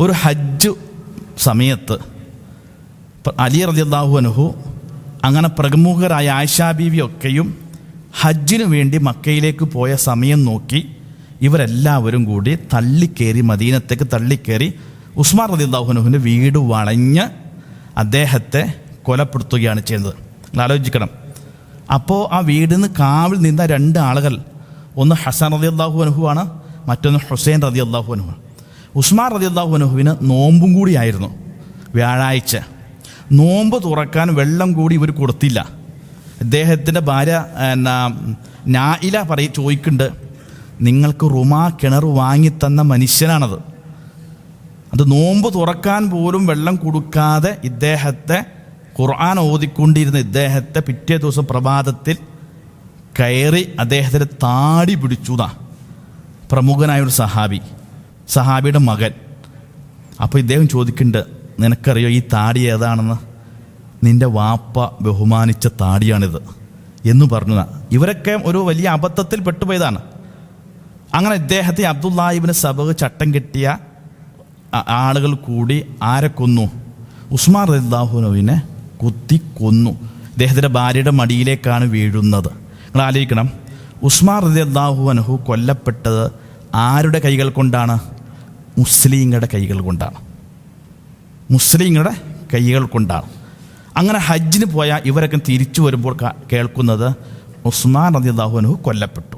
ഒരു ഹജ്ജ് സമയത്ത് അലി അള്ളാഹു അനുഹു അങ്ങനെ പ്രമുഖരായ ആയിഷാ ബീവി ഒക്കെയും ഹജ്ജിന് വേണ്ടി മക്കയിലേക്ക് പോയ സമയം നോക്കി ഇവരെല്ലാവരും കൂടി തള്ളിക്കേറി മദീനത്തേക്ക് തള്ളിക്കേറി ഉസ്മാൻ റതി അള്ളാഹു അനുഹുവിന്റെ വീട് വളഞ്ഞ് അദ്ദേഹത്തെ കൊലപ്പെടുത്തുകയാണ് ചെയ്യുന്നത് നിങ്ങൾ ആലോചിക്കണം. അപ്പോൾ ആ വീടിൽ നിന്ന് കാവിൽ നിന്ന രണ്ട് ആളുകൾ ഒന്ന് ഹസൻ റതി അള്ളാഹു അനുഹുവാണ് മറ്റൊന്ന് ഹുസൈൻ റതി അള്ളാഹു അനുഹു ഉസ്മാൻ റതി അള്ളാഹു അനുഹുവിന് നോമ്പും കൂടിയായിരുന്നു. വ്യാഴാഴ്ച. നോമ്പ് തുറക്കാൻ വെള്ളം കൂടി ഇവർ കൊടുത്തില്ല. അദ്ദേഹത്തിന്റെ ഭാര്യ എന്നാ നായില പറ ചോദിക്കുന്നുണ്ട് നിങ്ങൾക്ക് റുമാ കിണർ വാങ്ങിത്തന്ന മനുഷ്യനാണത്. അത് നോമ്പ് തുറക്കാൻ പോലും വെള്ളം കൊടുക്കാതെ ഇദ്ദേഹത്തെ ഖുർആൻ ഓതിക്കൊണ്ടിരുന്ന ഇദ്ദേഹത്തെ പിറ്റേ ദിവസം പ്രഭാതത്തിൽ കയറി അദ്ദേഹത്തിന്റെ താടി പിടിച്ചുതാ. പ്രമുഖനായ ഒരു സഹാബി. സഹാബിയുടെ മകൻ. അപ്പോൾ ഇദ്ദേഹം ചോദിക്കുന്നുണ്ട് നിനക്കറിയോ ഈ താടി ഏതാണെന്ന്? നിന്റെ വാപ്പ ബഹുമാനിച്ച താടിയാണിത്. എന്ന് പറഞ്ഞു. ഇവരൊക്കെ ഒരു വലിയ അബദ്ധത്തിൽ പെട്ടുപോയതാണ്. അങ്ങനെ ഇദ്ദേഹത്തെ അബ്ദുല്ലാഹിബിന് സബക് ചട്ടം കെട്ടിയ ആളുകൾ കൂടി ആരെ കൊന്നു? ഉസ്മാൻ റദ്ദാഹുനുവിനെ കുത്തി കൊന്നു. ഇദ്ദേഹത്തിന്റെ ഭാര്യയുടെ മടിയിലേക്കാണ് വീഴുന്നത്. നിങ്ങൾ ആലോചിക്കണം. ഉസ്മാൻ റദ്ദാഹു അനുഹു കൊല്ലപ്പെട്ടത് ആരുടെ കൈകൾ കൊണ്ടാണ്? മുസ്ലിങ്ങളുടെ കൈകൾ കൊണ്ടാണ്. മുസ്ലിങ്ങളുടെ കൈകൾ കൊണ്ടാണ്. അങ്ങനെ ഹജ്ജിന് പോയ ഇവരൊക്കെ തിരിച്ചു വരുമ്പോൾ കേൾക്കുന്നത് ഉസ്മാൻ റദിയല്ലാഹു അനുഹു കൊല്ലപ്പെട്ടു.